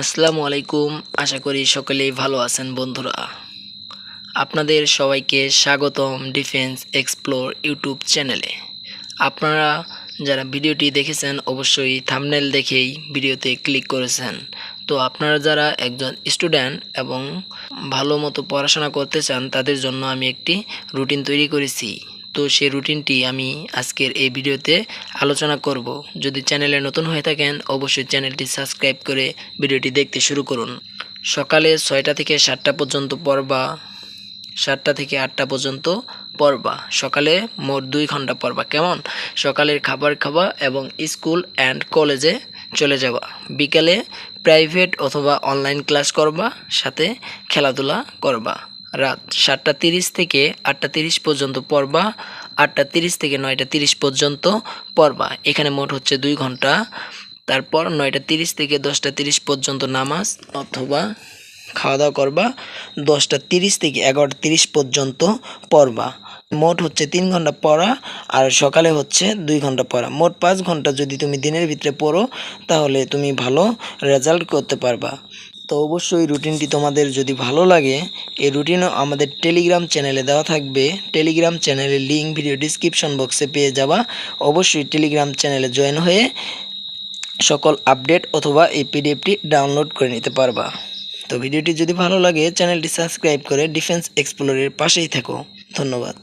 আসসালামু আলাইকুম। আশা করি সকলেই ভালো আছেন বন্ধুরা। আপনাদের সবাইকে স্বাগতম ডিফেন্স এক্সপ্লোর ইউটিউব চ্যানেলে। আপনারা যারা ভিডিওটি দেখেছেন, অবশ্যই থামনেল দেখেই ভিডিওতে ক্লিক করেছেন। তো আপনারা যারা একজন স্টুডেন্ট এবং ভালো মতো পড়াশোনা করতে চান, তাদের জন্য আমি একটি রুটিন তৈরি করেছি। তো সেই রুটিনটি আমি আজকের এই ভিডিওতে আলোচনা করব। যদি চ্যানেলে নতুন হয়ে থাকেন, অবশ্যই চ্যানেলটি সাবস্ক্রাইব করে ভিডিওটি দেখতে শুরু করুন। সকালে ছয়টা থেকে সাতটা পর্যন্ত পড়বা, সাতটা থেকে আটটা পর্যন্ত পড়বা। সকালে মোট দুই ঘণ্টা পড়বা, কেমন? সকালের খাবার খাবা এবং স্কুল অ্যান্ড কলেজে চলে যাবা। বিকালে প্রাইভেট অথবা অনলাইন ক্লাস করবা, সাথে খেলাধুলা করবা। রাত সাতটা তিরিশ থেকে আটটা তিরিশ পর্যন্ত পড়বা, আটটা তিরিশ থেকে নয়টা তিরিশ পর্যন্ত পড়বা। এখানে মোট হচ্ছে দুই ঘণ্টা। তারপর নয়টা তিরিশ থেকে দশটা তিরিশ পর্যন্ত নামাজ অথবা খাওয়া দাওয়া করবা, দশটা তিরিশ থেকে এগারোটা তিরিশ পর্যন্ত পড়বা। মোট হচ্ছে তিন ঘণ্টা পড়া আর সকালে হচ্ছে দুই ঘণ্টা পড়া। মোট পাঁচ ঘণ্টা যদি তুমি দিনের ভিতরে পড়ো, তাহলে তুমি ভালো রেজাল্ট করতে পারবা। তো অবশ্যই রুটিনটি তোমাদের যদি ভালো লাগে, এই রুটিনও আমাদের টেলিগ্রাম চ্যানেলে দেওয়া থাকবে। টেলিগ্রাম চ্যানেলের লিঙ্ক ভিডিও ডিসক্রিপশন বক্সে পেয়ে যাবা। অবশ্যই টেলিগ্রাম চ্যানেলে জয়েন হয়ে সকল আপডেট অথবা এই পিডিএফটি ডাউনলোড করে নিতে পারবা। তো ভিডিওটি যদি ভালো লাগে চ্যানেলটি সাবস্ক্রাইব করে ডিফেন্স এক্সপ্লোরের পাশেই থাকো। ধন্যবাদ।